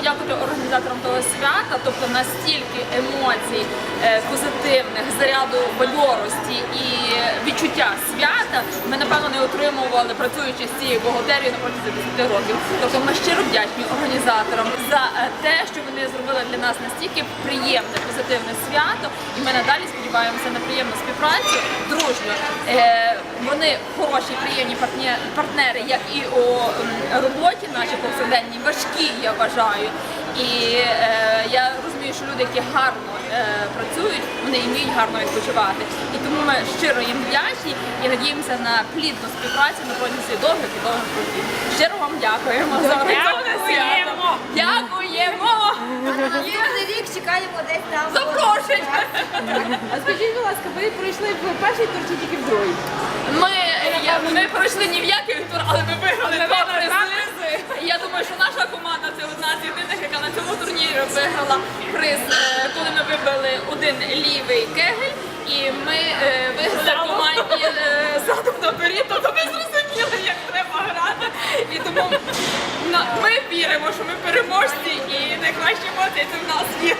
подякувати організаторам того свята, тобто настільки емоцій е, позитивних, заряду бадьорості і відчуття свята ми напевно не отримували працюючи з цією бухгалтерією на протязі 10 років. Тобто ми щиро вдячні організаторам за е, те, що вони зробили для нас настільки приємне, позитивне свято, і ми надалі сподіваємося на приємну співпрацю, дружню. Е, Вони хороші, приємні партнери, як і у роботі нашій повсякденній, важкі, я вважаю. І е, я розумію, що люди, які гарно е, працюють, вони і вміють гарно відпочивати. І тому ми щиро їм вдячні і надіємося на плідну співпрацю на протязі довгих і довгих років. Щиро вам дякуємо за організоване свято. Дякуємо! Наступний рік чекаємо десь там. Запрошуйте! А скажіть, будь ласка, ви пройшли в перший тур чи тільки в другий? Ми, я, ми пройшли ні в який тур, але ми виграли виграла приз, е, коли ми вибили один лівий кегель. І ми е, виграли команді е, задом наперед, тобто ми зрозуміли, як треба грати. І тому на- ми віримо, що ми переможці і найкращі емоції це в нас є.